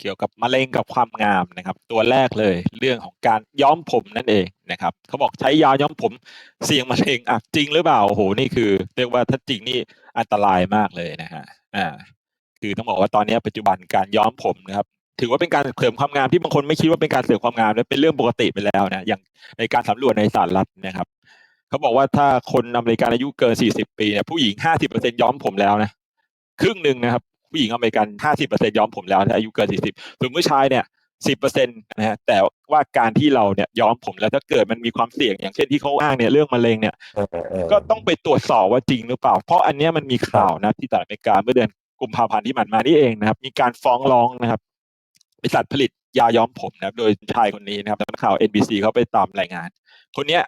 เกี่ยวกับมะเร็งกับความงามนะครับ ตัวแรกเลยเรื่องของการย้อมผมนั่นเองนะครับเขาบอกใช้ยาย้อมผมเสี่ยงมะเร็งอะจริงหรือเปล่าโอ้โหนี่คือ เรียกว่าถ้าจริงนี่อันตรายมากเลยนะฮะอ่าคือต้องบอกว่าตอนนี้ปัจจุบันการย้อมผมนะครับถือว่าเป็นการเสริมความงามที่บางคนไม่คิดว่าเป็นการเสริมความงามและเป็นเรื่องปกติไปแล้วนะอย่างในการสำรวจในสหรัฐนะครับเขาบอกว่าถ้าคนอเมริกันอายุเกิน 40 ปีเนี่ยผู้หญิง 50%ย้อมผมแล้วนะครึ่งหนึ่งนะครับ ผู้หญิงอเมริกัน 50%ย้อมผมแล้วถ้าอายุเกิน 40 ส่วนผู้ชายเนี่ย10%นะฮะแต่ว่าการที่เราเนี่ยย้อมผมแล้วถ้าเกิดมันมีความเสี่ยงอย่างเช่นที่เขาอ้างเนี่ยเรื่องมะเร็งเนี่ยก็ต้องไปตรวจสอบว่าจริงหรือเปล่า เพราะอันเนี้ยมันมีข่าวนะที่สหรัฐอเมริกาเมื่อเดือนกุมภาพันธ์ที่ผ่านมานี่เองนะครับ มีการฟ้องร้องนะครับบริษัทผลิตยาย้อมผมนะครับ โดยชายคนนี้นะครับนักข่าว NBC เขาไปตามรายงาน คนเนี้ย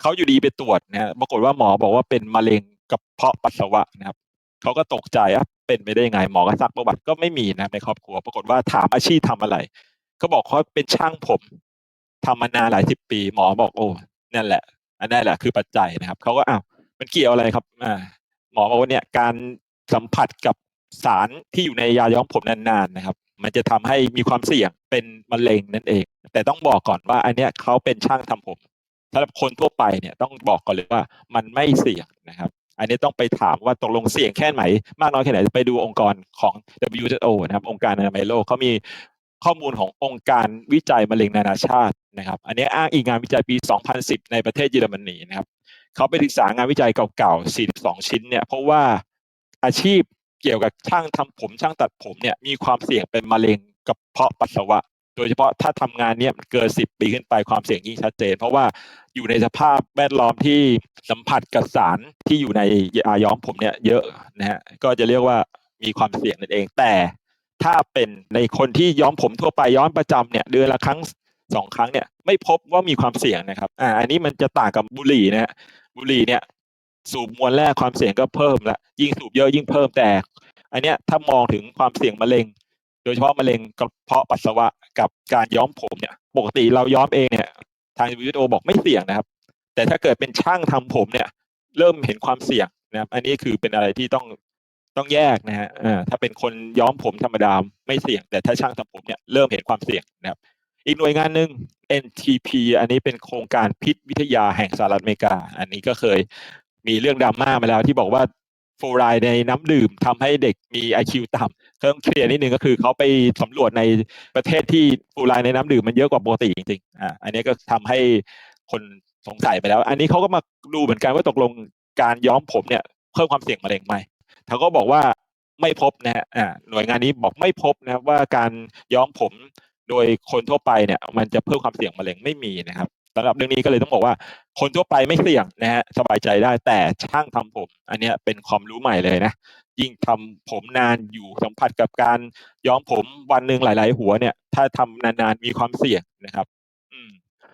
เขาอยู่ดีไปตรวจนะปรากฏว่าหมอบอกว่าเป็นมะเร็งกระเพาะปัสสาวะนะครับเขาก็ตกใจอะ เป็นไปได้ยังไงหมอก็ซักประวัติก็ไม่มีนะในครอบครัว ปรากฏว่าถามอาชีพทำอะไรเขาบอกเขาเป็นช่างผมทำมานานหลายสิบปี หมอบอกโอ้นั่นแหละ อันนั้นแหละคือปัจจัยนะครับเขาก็อ้าวมันเกี่ยวอะไรครับอ่าหมอบอกว่าเนี่ยการสัมผัสกับสารที่อยู่ในยาย้อมผมนานๆนะครับ มันจะทำให้มีความเสี่ยงเป็นมะเร็งนั่นเอง แต่ต้องบอกก่อนว่า อันเนี้ยเขาเป็นช่างทำผมสำหรับคนทั่วไปเนี่ยต้องบอกก่อนเลยว่ามันไม่เสี่ยงนะครับ อันนี้ต้องไปถามว่าตกลงเสี่ยงแค่ไหน มากน้อยแค่ไหนไปดูองค์กรของ WHO นะครับ องค์การอนามัยโลกเขามีข้อมูลขององค์การวิจัยมะเร็งนานาชาตินะครับ อันนี้อ้างอิงงานวิจัยปี 2010 ในประเทศเยอรมนีนะครับเขาไปศึกษางานวิจัยเก่าๆ 42 ชิ้นเนี่ยเพราะว่าอาชีพเกี่ยวกับช่างทำผมช่างตัดผมเนี่ยมีความเสี่ยงเป็นมะเร็งกระเพาะปัสสาวะ โดยเฉพาะถ้าทำงานเนี่ยเกิน10ปีขึ้นไปความเสี่ยงยิ่งชัดเจน เพราะว่าอยู่ในสภาพแวดล้อมที่สัมผัสกับสารที่อยู่ในยาย้อมผมเนี่ยเยอะนะฮะก็จะเรียกว่ามีความเสี่ยงนั่นเอง แต่ถ้าเป็นในคนที่ย้อมผมทั่วไปย้อมประจำเนี่ยเดือนละครั้งสองครั้งเนี่ยไม่พบว่ามีความเสี่ยงนะครับอ่าอันนี้มันจะต่างกับบุหรี่นะฮะบุหรี่เนี่ยสูบมวลแรกความเสี่ยงก็เพิ่มละยิ่งสูบเยอะยิ่งเพิ่มแต่ อันเนี้ยถ้ามองถึงความเสี่ยงมะเร็ง โดยเฉพาะมะเร็งกระเพาะปัสสาวะ กับการย้อมผมเนี่ย ปกติเราย้อมเองเนี่ย ทาง WHO บอกไม่เสี่ยงนะครับ แต่ถ้าเกิดเป็นช่างทำผมเนี่ย เริ่มเห็นความเสี่ยงนะครับ อันนี้คือเป็นอะไรที่ต้องต้องแยกนะฮะถ้าเป็นคนย้อมผมธรรมดาไม่เสี่ยง แต่ถ้าช่างทำผมเนี่ยเริ่มเห็นความเสี่ยงนะครับ อีกหน่วยงานหนึ่ง NTP อันนี้เป็นโครงการพิษวิทยาแห่งสหรัฐอเมริกา อันนี้ก็เคยมีเรื่องดราม่ามาแล้วที่บอกว่า ฟลูอไรด์ในน้ำดื่มทำให้เด็กมี IQ ต่ำเพิ่มเคลียร์นิดนึงก็คือเขาไปสำรวจในประเทศที่ฟลูอไรด์ในน้ำดื่มมันเยอะกว่าปกติจริงๆอ่าอันนี้ก็ทำให้คนสงสัยไปแล้ว อันนี้เขาก็มาดูเหมือนกันว่าตกลงการย้อมผมเนี่ยเพิ่มความเสี่ยงมะเร็งไหมเขาก็บอกว่าไม่พบนะฮะอ่าหน่วยงานนี้บอกไม่พบนะว่าการย้อมผมโดยคนทั่วไปเนี่ย มันจะเพิ่มความเสี่ยงมะเร็งไม่มีนะครับ สำหรับเรื่องนี้ก็เลยต้องบอกว่า คนทั่วไปไม่เสี่ยงนะฮะสบายใจได้แต่ช่างทำผม อันนี้เป็นความรู้ใหม่เลยนะ ยิ่งทำผมนานอยู่สัมผัสกับการย้อมผมวันหนึ่งหลาย ๆ หัวเนี่ย ถ้าทำนานๆมีความเสี่ยงนะครับ อืม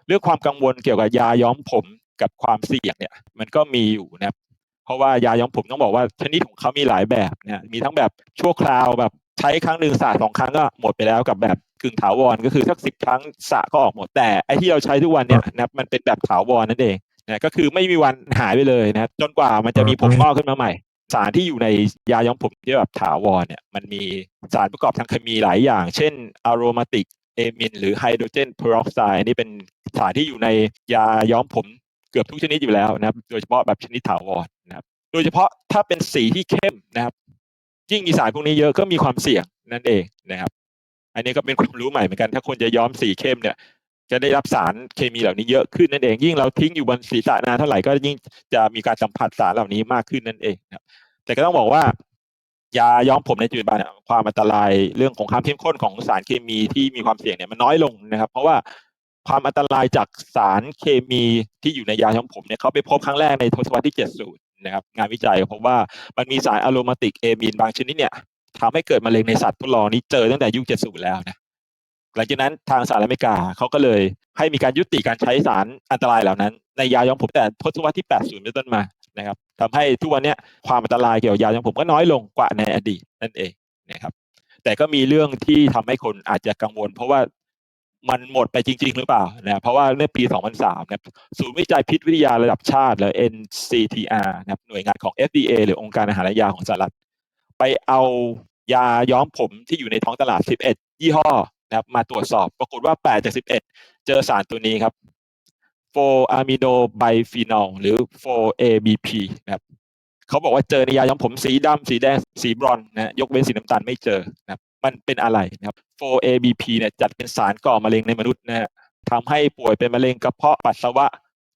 เรื่องความกังวลเกี่ยวกับยาย้อมผมกับความเสี่ยงเนี่ย มันก็มีอยู่นะครับเพราะว่ายาย้อมผมต้องบอกว่าชนิดของเขามีหลายแบบนะมีทั้งแบบชั่วคราวแบบ ใช้ครั้งหนึ่งสระสองครั้งก็หมดไปแล้วกับแบบกึ่งถาวรก็คือสักสิบครั้งสระก็ออกหมดแต่ไอที่เราใช้ทุกวันเนี่ยนะมันเป็นแบบถาวรนั่นเองนะก็คือไม่มีวันหายไปเลยนะจนกว่ามันจะมีผมงอกขึ้นมาใหม่ สารที่อยู่ในยาย้อมผมที่แบบถาวรเนี่ยมันมีสารประกอบทางเคมีหลายอย่าง เช่นอะโรมาติกเอมินหรือไฮโดรเจนเพอร์ออกไซด์อันนี้เป็นสารที่อยู่ในยาย้อมผมเกือบทุกชนิดอยู่แล้วนะครับ โดยเฉพาะแบบชนิดถาวรนะครับ โดยเฉพาะถ้าเป็นสีที่เข้มนะครับ ยิ่งมีสารพวกนี้เยอะก็มีความเสี่ยงนั่นเองนะครับ อันนี้ก็เป็นความรู้ใหม่เหมือนกันถ้าคนจะย้อมสีเข้มเนี่ย จะได้รับสารเคมีเหล่านี้เยอะขึ้นนั่นเอง ยิ่งเราทิ้งอยู่บนศีรษะนานเท่าไหร่ก็ยิ่งจะมีการสัมผัสสารเหล่านี้มากขึ้นนั่นเองนะครับ แต่ก็ต้องบอกว่ายาย้อมผมในปัจจุบันความอันตรายเรื่องของความเข้มข้นของสารเคมีที่มีความเสี่ยงเนี่ยมันน้อยลงนะครับ เพราะว่าความอันตรายจากสารเคมีที่อยู่ในยาย้อมผมเนี่ยเขาไปพบครั้งแรกในทศวรรษที่ 70 นะครับงานวิจัยพบว่ามันมีสารอะโรมาติกเอมีนบางชนิดเนี่ยทำให้เกิดมะเร็งในสัตว์ทดลองนี้เจอตั้งแต่ยุค70แล้วนะหลังจากนั้นทางสหรัฐอเมริกาเขาก็เลยให้มีการยุติการใช้สารอันตรายเหล่านั้น ในยาย้อมผมแต่ทศวรรษที่ 80 เป็นต้นมานะครับทำให้ทุกวันนี้ความอันตรายเกี่ยวกับยาย้อมผมก็น้อยลงกว่าในอดีตนั่นเองนะครับแต่ก็มีเรื่องที่ทำให้คนอาจจะกังวล เพราะว่า มันหมดไปจริง ๆ หรือเปล่านะเพราะว่าในปี 2003นะศูนย์วิจัยพิษวิทยาระดับชาติหรือ NCTR นะหน่วยงานของ FDA หรือองค์การอาหารและยาของสหรัฐ ไปเอายาย้อมผมที่อยู่ในท้องตลาด 11 ยี่ห้อนะครับมาตรวจสอบปรากฏว่า 8 จาก 11 เจอสารตัวนี้ครับ4อะมิโนไบฟีนอลหรือ 4-ABP นะครับเขาบอกว่าเจอในยาย้อมผมสีดำสีแดงสีบรอนนะยกเว้นสีน้ำตาลไม่เจอนะครับ มันเป็นอะไรนะครับ 4-ABP เนี่ยจัดเป็นสารก่อมะเร็งในมนุษย์นะฮะทำให้ป่วยเป็นมะเร็งกระเพาะปัสสาวะ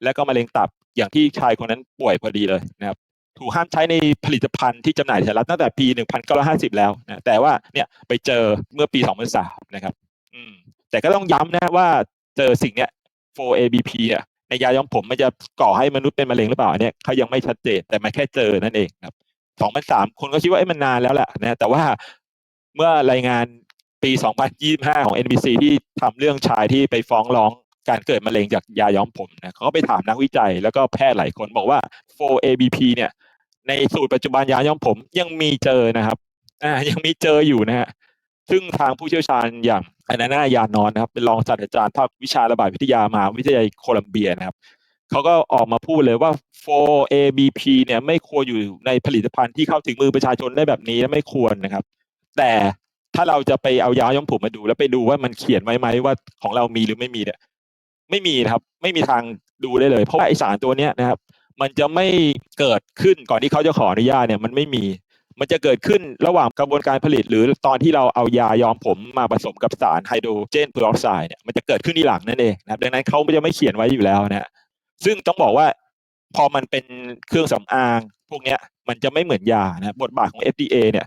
และก็มะเร็งตับอย่างที่ชายคนนั้นป่วยพอดีเลยนะครับถูกห้ามใช้ในผลิตภัณฑ์ที่จำหน่ายในสหรัฐตั้งแต่ปี 1950 แล้วนะแต่ว่าเนี่ยไปเจอเมื่อปี 2003 นะครับอืมแต่ก็ต้องย้ำนะว่าเจอสิ่งเนี้ย 4-ABP เนี่ยในยาย้อมผมมันจะก่อให้มนุษย์เป็นมะเร็งหรือเปล่าเนี้ยเขายังไม่ชัดเจนแต่มันแค่เจอนั่นเองครับ 2003 คนก็คิดว่าเอ้มันนานแล้วแหละนะแต่ว่า เมื่อรายงานปี 2025 ของ NBC ที่ทำเรื่องชายที่ไปฟ้องร้องการเกิดมะเร็งจากยาย้อมผมนะเขาก็ไปถามนักวิจัยแล้วก็แพทย์หลายคนบอกว่า 4-ABP เนี่ย ในสูตรปัจจุบันยาย้อมผมยังมีเจอนะครับอ่ายังมีเจออยู่นะฮะซึ่งทางผู้เชี่ยวชาญอย่างอนาน่ายานอนนะครับ เป็นรองศาสตราจารย์ภาควิชาระบาดวิทยามหาวิทยาลัยโคลัมเบียนะครับเขาก็ออกมาพูดเลยว่า 4-ABP เนี่ยไม่ควรอยู่ในผลิตภัณฑ์ที่เข้าถึงมือประชาชนได้แบบนี้และไม่ควรนะครับ แต่ถ้าเราจะไปเอายาย้อมผมมาดู แล้วไปดูว่ามันเขียนไว้ไหมว่าของเรามีหรือไม่มีเนี่ยไม่มีครับ ไม่มีทางดูได้เลย เพราะว่าไอสารตัวเนี้ยนะครับ มันจะไม่เกิดขึ้นก่อนที่เขาจะขออนุญาตเนี่ยมันไม่มี มันจะเกิดขึ้นระหว่างกระบวนการผลิต หรือตอนที่เราเอายาย้อมผมมาผสมกับสารไฮโดรเจนเพอร์ออกไซด์เนี่ยมันจะเกิดขึ้นที่หลังนั่นเองนะครับดังนั้นเขาจะไม่เขียนไว้อยู่แล้วนะซึ่งต้องบอกว่าพอมันเป็นเครื่องสำอาง พวกเนี้ยมันจะไม่เหมือนยานะบทบาทของ FDA เนี่ย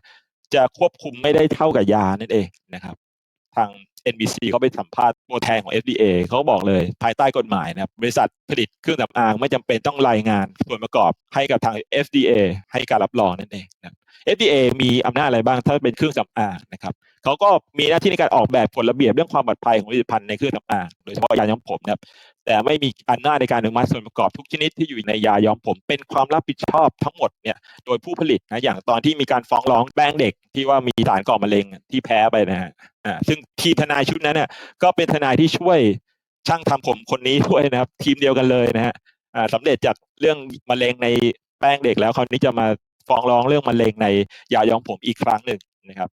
จะควบคุมไม่ได้เท่ากับยานั่นเองนะครับทาง NBC เขาไปสัมภาษณ์ตัวแทนของ FDA เขาบอกเลยภายใต้กฎหมายนะครับบริษัทผลิตเครื่องสำอางไม่จำเป็นต้องรายงานส่วนประกอบให้กับทาง FDA ให้การรับรองนั่นเองนะ FDA มีอำนาจอะไรบ้างถ้าเป็นเครื่องสำอางนะครับเขาก็มีหน้าที่ในการออกแบบกฎระเบียบเรื่องความปลอดภัยของผลิตภัณฑ์ในเครื่องสำอางโดยเฉพาะยาย้อมผมนะครับ แต่ไม่มีอำนาจในการอนุมัติส่วนประกอบทุกชนิดที่อยู่ในยาย้อมผม เป็นความรับผิดชอบทั้งหมดเนี่ยโดยผู้ผลิตนะอย่างตอนที่มีการฟ้องร้องแป้งเด็กที่ว่ามีสารก่อมะเร็งที่แพ้ไปนะฮะอ่าซึ่งทีทนายชุดนั้นเนี่ยก็เป็นทนายที่ช่วยช่างทำผมคนนี้ด้วยนะครับ ทีมเดียวกันเลยนะฮะอ่าสำเร็จจากเรื่องมะเร็งในแป้งเด็กแล้วคราวนี้จะมาฟ้องร้องเรื่องมะเร็งในยาย้อมผมอีกครั้งหนึ่งนะครับ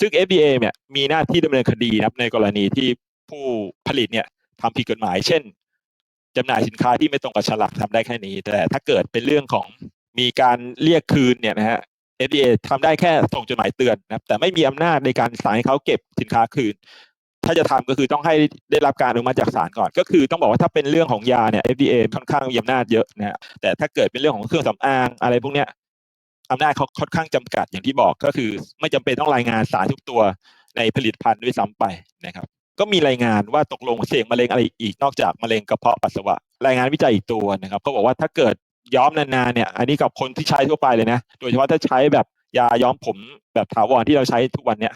ซึ่ง FDA เนี่ยมีหน้าที่ดำเนินคดีนะครับในกรณีที่ผู้ผลิตเนี่ยทำผิดกฎหมาย เช่น จำหน่ายสินค้าที่ไม่ตรงกับฉลากทำได้แค่นี้ แต่ถ้าเกิดเป็นเรื่องของมีการเรียกคืนเนี่ยนะฮะ FDA ทำได้แค่ส่งจดหมายเตือนนะครับ แต่ไม่มีอำนาจในการสั่งให้เขาเก็บสินค้าคืน ถ้าจะทำก็คือต้องให้ได้รับการอนุมัติจากศาลก่อน ก็คือต้องบอกว่าถ้าเป็นเรื่องของยาเนี่ย FDA ค่อนข้างมีอำนาจเยอะนะฮะแต่ถ้าเกิดเป็นเรื่องของเครื่องสำอางอะไรพวกเนี้ยอำนาจเขาค่อนข้างจำกัดอย่างที่บอกก็คือ ไม่จำเป็นต้องรายงานสารทุกตัวในผลิตภัณฑ์ด้วยซ้ำไปนะครับ ก็มีรายงานว่าตกลงเสี่ยงมะเร็งอะไรอีกนอกจากมะเร็งกระเพาะปัสสาวะ รายงานวิจัยอีกตัวนะครับเขาบอกว่าถ้าเกิดย้อมนานๆเนี่ย อันนี้กับคนที่ใช้ทั่วไปเลยนะ โดยเฉพาะถ้าใช้แบบยาย้อมผมแบบถาวรที่เราใช้ทุกวันเนี่ย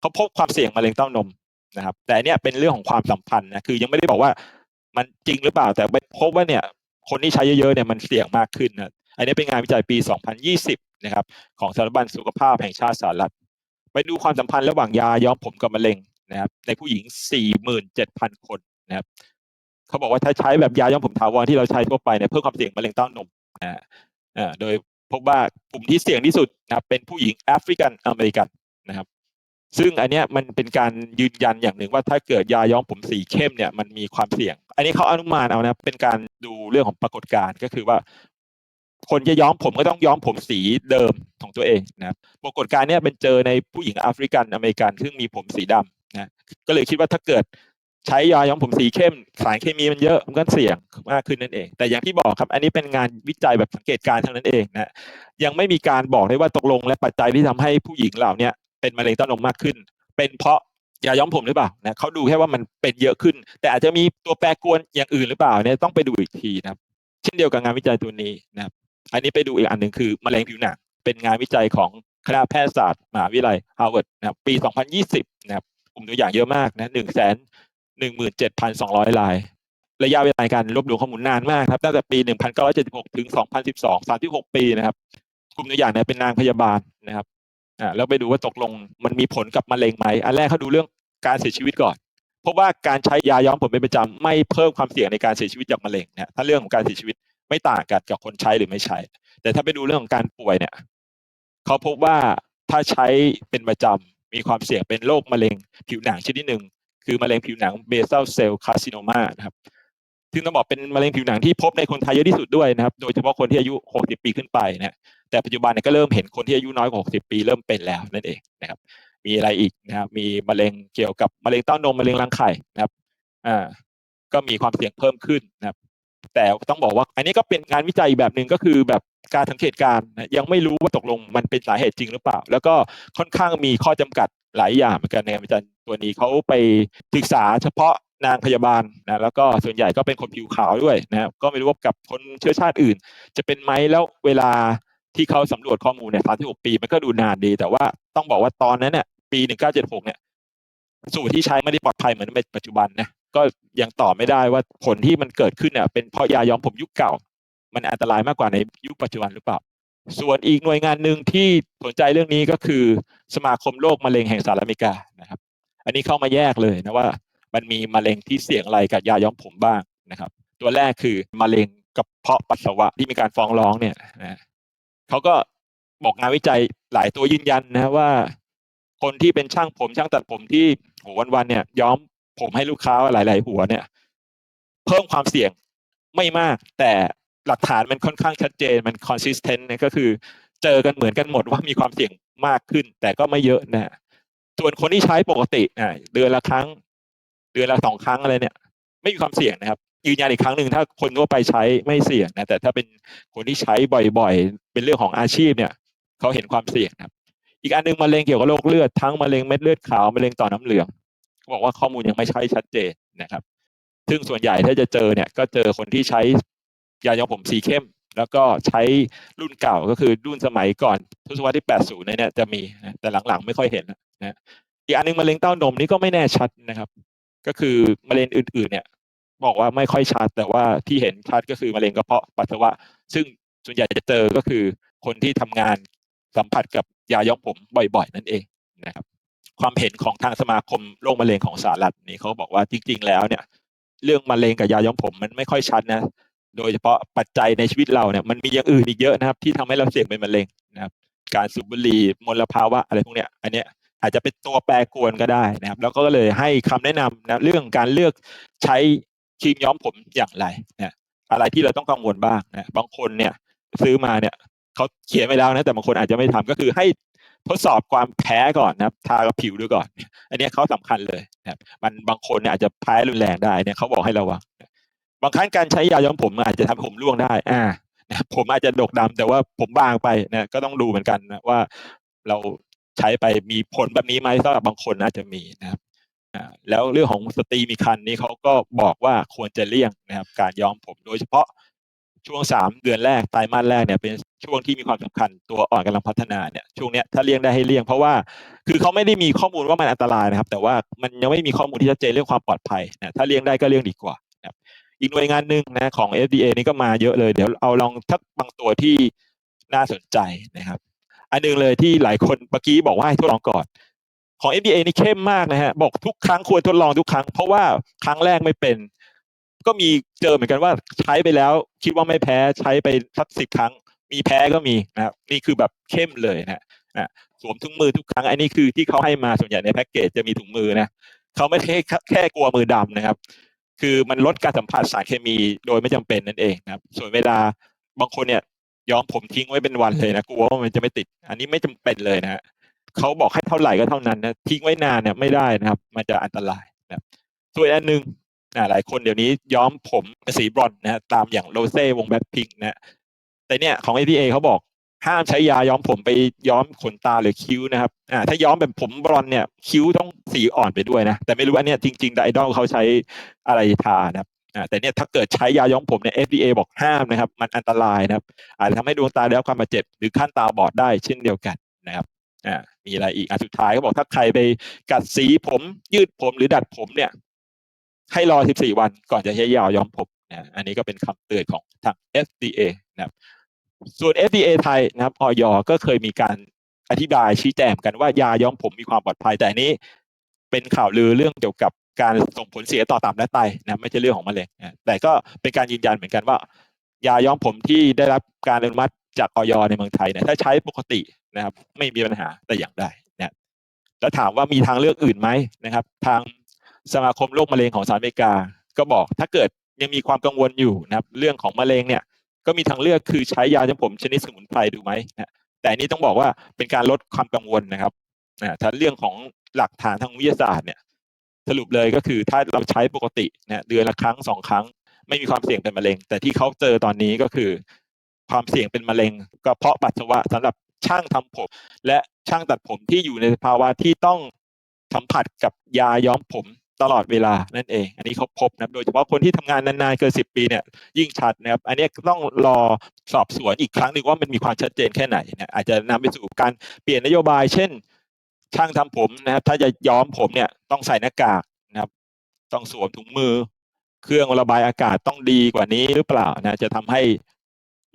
เขาพบความเสี่ยงมะเร็งเต้านมนะครับ แต่เนี่ยเป็นเรื่องของความสัมพันธ์นะคือยังไม่ได้บอกว่ามันจริงหรือเปล่าแต่ไปพบว่าเนี่ย คนที่ใช้เยอะๆเนี่ยมันเสี่ยงมากขึ้นนะอันนี้เป็นงานวิจัยปี 2020 นะครับ ของสถาบันสุขภาพแห่งชาติสหรัฐ ไปดูความสัมพันธ์ระหว่างยาย้อมผมกับมะเร็ง นะครับในผู้หญิง 47,000 คนนะครับเขาบอกว่าถ้าใช้แบบยาย้อมผมถาวรที่เราใช้ทั่วไปเนี่ยเพิ่มความเสี่ยงมะเร็งเต้านมนะอ่าโดยพบว่ากลุ่มที่เสี่ยงที่สุดนะครับเป็นผู้หญิงแอฟริกันอเมริกันนะครับ ซึ่งอันเนี้ยมันเป็นการยืนยันอย่างหนึ่งว่าถ้าเกิดยาย้อมผมสีเข้มเนี่ยมันมีความเสี่ยง อันนี้เขาอนุมานเอานะเป็นการดูเรื่องของปรากฏการณ์ก็คือว่าคนจะย้อมผมก็ต้องย้อมผมสีเดิมของตัวเองนะครับปรากฏการณ์เนี้ยเป็นเจอในผู้หญิงแอฟริกันอเมริกัน ซึ่งมีผมสีดำ นะก็เลยคิดว่าถ้าเกิดใช้ยาย้อมผมสีเข้มสารเคมีมันเยอะมันก็เสี่ยงมากขึ้นนั่นเอง แต่อย่างที่บอกครับ อันนี้เป็นงานวิจัยแบบสังเกตการณ์เท่านั้นเองนะยังไม่มีการบอกได้ว่าตกลงและปัจจัยที่ทำให้ผู้หญิงเหล่านี้เป็นมะเร็งเต้านมมากขึ้น เป็นเพราะยาย้อมผมหรือเปล่านะเขาดูแค่ว่ามันเป็นเยอะขึ้น แต่อาจจะมีตัวแปรกวนอย่างอื่นหรือเปล่าเนี่ยต้องไปดูอีกทีนะครับเช่นเดียวกับงานวิจัยตัวนี้นะครับอันนี้ไปดูอีกอันหนึ่งคือมะเร็งผิวหนังเป็นงานวิจัยของคณะแพทยศาสตร์มหาวิทยาลัยฮาร์วาร์ดนะปี 2020 นะครับ ลุ่มตัวอย่างเยอะมากนะ1 1 7 2 0 0ราย ระยะเวลาการรวบรวมข้อมูลนานมากครับตั้งแต่ปี1976ถึง2012 36ปีนะครับ กลุ่มตัวอย่างเนี่ยเป็นนางพยาบาลนะครับอ่าแล้วไปดูว่าตกลงมันมีผลกับมะเร็งไหมอันแรกเขาดูเรื่องการเสียชีวิตก่อนเพราะว่าการใช้ยาย้อมผมเป็นประจำไม่เพิ่มความเสี่ยงในการเสียชีวิตจากมะเร็งนะถ้าเรื่องของการเสียชีวิตไม่ต่างกันกับคนใช้หรือไม่ใช้ แต่ถ้าไปดูเรื่องของการป่วยเนี่ยเขาพบว่าถ้าใช้เป็นประจ มีความเสี่ยงเป็นโรคมะเร็งผิวหนังชนิดหนึ่งคือมะเร็งผิวหนังเบซ l ลเซลล์คาซิโนมานะครับซึ่งต้องบอกเป็นมะเร็งผิวหนังที่พบในคนไทยเยอะที่สุดด้วยนะครับ โดยเฉพาะคนที่อายุ 60 ปีขึ้นไปนะแต่ปัจจุบันเนี่ยก็เริ่มเห็นคนที่อายุน้อยกว่า 60 ปีเริ่มเป็นแล้วนั่นเองนะครับ มีอะไรอีกนะครับมีมะเร็งเกี่ยวกับมะเร็งเต้านมมะเร็งรังไข่นะครับอ่าก็มีความเสี่ยงเพิ่มขึ้นนะครับ แต่ต้องบอกว่าอันนี้ก็เป็นงานวิจัยแบบหนึ่งก็คือแบบ การสังเกตการณ์ยังไม่รู้ว่าตกลงมันเป็นสาเหตุจริงหรือเปล่า แล้วก็ค่อนข้างมีข้อจำกัดหลายอย่างเหมือนกันในงานวิจัยตัวนี้เขาไปศึกษาเฉพาะนางพยาบาลนะแล้วก็ส่วนใหญ่ก็เป็นคนผิวขาวด้วยนะก็ไม่รู้ว่ากับคนเชื้อชาติอื่น จะเป็นไหมแล้วเวลาที่เขาสำรวจข้อมูลเนี่ย36ปีมันก็ดูนานดี แต่ว่าต้องบอกว่าตอนนั้นเนี่ยปี1976เนี่ยสูตรที่ใช้ไม่ได้ปลอดภัยเหมือนในปัจจุบันนะก็ยังตอบไม่ได้ว่าผลที่มันเกิดขึ้นเนี่ยเป็นเพราะยาย้อมผมยุคเก่า มันอันตรายมากกว่าในยุคปัจจุบันหรือเปล่า ส่วนอีกหน่วยงานหนึ่งที่สนใจเรื่องนี้ก็คือสมาคมโรคมะเร็งแห่งสหรัฐอเมริกานะครับ อันนี้เข้ามาแยกเลยนะว่ามันมีมะเร็งที่เสี่ยงอะไรกับยาย้อมผมบ้างนะครับ ตัวแรกคือมะเร็งกระเพาะปัสสาวะที่มีการฟ้องร้องเนี่ยนะเขาก็บอกงานวิจัยหลายตัวยืนยันนะว่า คนที่เป็นช่างผมช่างตัดผมที่โหวันๆเนี่ย ย้อมผมให้ลูกค้าหลาย ๆ หัวเนี่ย เพิ่มความเสี่ยงไม่มากแต่ หลักฐานมันค่อนข้างชัดเจนมัน consistent นะก็คือ เจอกันเหมือนกันหมดว่ามีความเสี่ยงมากขึ้น แต่ก็ไม่เยอะนะส่วนคนที่ใช้ปกติอ่าเดือนละครั้ง เดือนละสองครั้งอะไรเนี่ย ไม่มีความเสี่ยงนะครับยืนยันอีกครั้งหนึ่งถ้าคนทั่วไปใช้ไม่เสี่ยงนะแต่ถ้าเป็นคนที่ใช้บ่อยๆ เป็นเรื่องของอาชีพเนี่ยเขาเห็นความเสี่ยงนะครับ อีกอันนึงมะเร็งเกี่ยวกับโรคเลือดทั้งมะเร็งเม็ดเลือดขาวมะเร็งต่อน้ำเหลืองบอกว่าข้อมูลยังไม่ใช่ชัดเจนนะครับ ซึ่งส่วนใหญ่ถ้าจะเจอเนี่ย ก็เจอคนที่ใช้ ยายอมผมสีเข้ม แล้วก็ใช้รุ่นเก่าก็คือรุ่นสมัยก่อนทศวรรษที่ 80เนี่ยจะมีนะแต่หลังๆ ไม่ค่อยเห็นนะอีกอันนึงมะเร็งเต้านมนี่ก็ไม่แน่ชัดนะครับ ก็คือมะเร็งอื่นๆเนี่ยบอกว่าไม่ค่อยชัด แต่ว่าที่เห็นชัดก็คือมะเร็งกระเพาะปัสสาวะ ซึ่งส่วนใหญ่จะเจอก็คือคนที่ทำงานสัมผัสกับยาย้อมผมบ่อย ๆ นั่นเองนะครับ ความเห็นของทางสมาคมโรคมะเร็งของสหรัฐนี่เขาบอกว่าจริง ๆ แล้วเนี่ย เรื่องมะเร็งกับยาย้อมผมมันไม่ค่อยชัดนะ โดยเฉพาะปัจจัยในชีวิตเราเนี่ยมันมีอย่างอื่นอีกเยอะนะครับ ที่ทำให้เราเสี่ยงเป็นมะเร็งนะครับ การสูบบุหรี่มลภาวะอะไรพวกเนี้ยอันเนี้ยอาจจะเป็นตัวแปรกวนก็ได้นะครับ แล้วก็เลยให้คำแนะนำนะเรื่องการเลือกใช้ครีมย้อมผมอย่างไรนะอะไรที่เราต้องกังวลบ้างนะบางคนเนี่ยซื้อมาเนี่ยเขาเขียนไว้แล้วนะแต่บางคนอาจจะไม่ทำก็คือให้ทดสอบความแพ้ก่อนนะครับ ทากับผิวดูก่อน อันนี้เขาสำคัญเลยนะครับมันบางคนเนี่ยอาจจะแพ้รุนแรงได้เนี่ยเขาบอกให้ระวัง บางครั้งการใช้ยาย้อมผมอาจจะทำให้ผมร่วงได้ อ่าผมอาจจะดกดำแต่ว่าผมบางไปนะก็ต้องดูเหมือนกันนะว่าเราใช้ไปมีผลแบบนี้ไหมสำหรับบางคนอาจจะมีนะครับแล้วเรื่องของสตรีมีคันนี้เขาก็บอกว่าควรจะเลี่ยงนะครับ การย้อมผมโดยเฉพาะช่วงสามเดือนแรกไตรมาสแรกเนี่ยเป็นช่วงที่มีความสำคัญตัวอ่อนกำลังพัฒนาเนี่ยช่วงเนี้ยถ้าเลี่ยงได้ให้เลี่ยง เพราะว่าคือเขาไม่ได้มีข้อมูลว่ามันอันตรายนะครับ แต่ว่ามันยังไม่มีข้อมูลที่ชัดเจนเรื่องความปลอดภัยนะถ้าเลี่ยงได้ก็เลี่ยงดีกว่านะครับ อีกหน่วยงานหนึ่งนะของ FDA นี่ก็มาเยอะเลย เดี๋ยวเอาลองทักบางตัวที่น่าสนใจนะครับ อันนึงเลยที่หลายคนเมื่อกี้บอกว่าให้ทดลองก่อน ของ FDA นี่เข้มมากนะฮะบอกทุกครั้งควรทดลองทุกครั้ง เพราะว่าครั้งแรกไม่เป็น ก็มีเจอเหมือนกันว่าใช้ไปแล้ว คิดว่าไม่แพ้ใช้ไปสักสิบครั้ง มีแพ้ก็มีนะครับนี่คือแบบเข้มเลยนะอะสวมถุงมือทุกครั้งอันนี้คือที่เขาให้มาส่วนใหญ่ในแพ็กเกจจะมีถุงมือนะเขาไม่ได้แค่กลัวมือดำนะครับ คือมันลดการสัมผัสสารเคมีโดยไม่จำเป็นนั่นเองนะครับ ส่วนเวลาบางคนเนี่ยย้อมผมทิ้งไว้เป็นวันเลยนะกลัวว่ามันจะไม่ติด อันนี้ไม่จำเป็นเลยนะเขาบอกให้เท่าไหร่ก็เท่านั้นนะทิ้งไว้นานเนี่ยไม่ได้นะครับ มันจะอันตรายนะครับส่วนอันหนึ่งหลายคนเดี๋ยวนี้ย้อมผมสีบรอนนะฮะตามอย่างโรเซ่วงแบ็คพิงนะแต่เนี่ยของ APA เขาบอก ห้ามใช้ยาย้อมผมไปย้อมขนตาหรือคิ้วนะครับอ่าถ้าย้อมแบบผมบอนเนี่ยคิ้วต้องสีอ่อนไปด้วยนะ แต่ไม่รู้อันเนี้ยจริงๆไดดอลเขาใช้อะไรทานะครับอ่าแต่เนี่ยถ้าเกิดใช้ยาย้อมผมเนี่ย FDA บอกห้ามนะครับ มันอันตรายนะครับ อาจจะทำให้ดวงตาได้รับความบาดเจ็บหรือขั้นตาบอดได้เช่นเดียวกันนะครับอ่ามีอะไรอีกอะสุดท้ายเขาบอกถ้าใครไปกัดสีผมยืดผมหรือดัดผมเนี่ย ให้รอ 14 วันก่อนจะใช้ยาย้อมผมนะอันนี้ก็เป็นคำเตือนของทาง FDA นะครับ ส่วน FDA ไทยนะครับออยก็เคยมีการอธิบายชี้แจงกันว่ายาย้อมผมมีความปลอดภัย แต่อันนี้ เป็นข่าวลือเรื่องเกี่ยวกับการส่งผลเสียต่อตับและไตนะไม่ใช่เรื่องของมะเร็งนะแต่ก็เป็นการยืนยันเหมือนกันว่า ยาย้อมผมที่ได้รับการอนุมัติจากออยในเมืองไทยเนี่ยถ้าใช้ปกตินะครับ ไม่มีปัญหาแต่อย่างใดนะแล้วถามว่ามีทางเลือกอื่นไหมนะครับ ทางสมาคมโรคมะเร็งของสหรัฐอเมริกา ก็บอกถ้าเกิดยังมีความกังวลอยู่นะครับ เรื่องของมะเร็งเนี่ย ก็มีทางเลือกคือใช้ยาย้อมผมชนิดสมุนไพรดูไหมนะแต่นี้ต้องบอกว่าเป็นการลดความกังวลนะครับนะถ้าเรื่องของหลักฐานทางวิทยาศาสตร์เนี่ย สรุปเลยก็คือถ้าเราใช้ปกติเนี่ยเดือนละครั้งสองครั้ง ไม่มีความเสี่ยงเป็นมะเร็ง แต่ที่เขาเจอตอนนี้ก็คือ ความเสี่ยงเป็นมะเร็งกระเพาะปัสสาวะสำหรับช่างทำผม และช่างตัดผมที่อยู่ในภาวะที่ต้องสัมผัสกับยาย้อมผม ตลอดเวลานั่นเอง อันนี้เขาพบนะครับโดยเฉพาะคนที่ทำงานนานๆเกินสิปีเนี่ยยิ่งชัดนะครับอันนี้ต้องรอสอบสวนอีกครั้งหนึ่งว่ามันมีความชัดเจนแค่ไหนนะอาจจะนำไปสู่การเปลี่ยนนโยบาย เช่น ช่างทำผมนะครับ ถ้าจะย้อมผมเนี่ยต้องใส่หน้ากากนะครับ ต้องสวมถุงมือ เครื่องระบายอากาศต้องดีกว่านี้หรือเปล่านะจะทำให้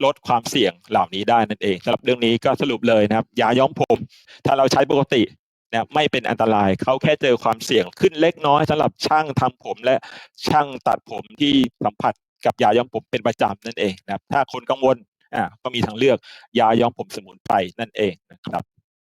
ลดความเสี่ยงเหล่านี้ได้นั่นเองสำหรับเรื่องนี้ก็สรุปเลยนะครับยาย้อมผม ถ้าเราใช้ปกติ นะไม่เป็นอันตรายเขาแค่เจอความเสี่ยงขึ้นเล็กน้อยสำหรับช่างทำผมและช่างตัดผมที่สัมผัสกับยาย้อมผมเป็นประจำนั่นเองนะครับถ้าคนกังวลอ่าก็มีทางเลือกยาย้อมผมสมุนไพรนั่นเองนะครับ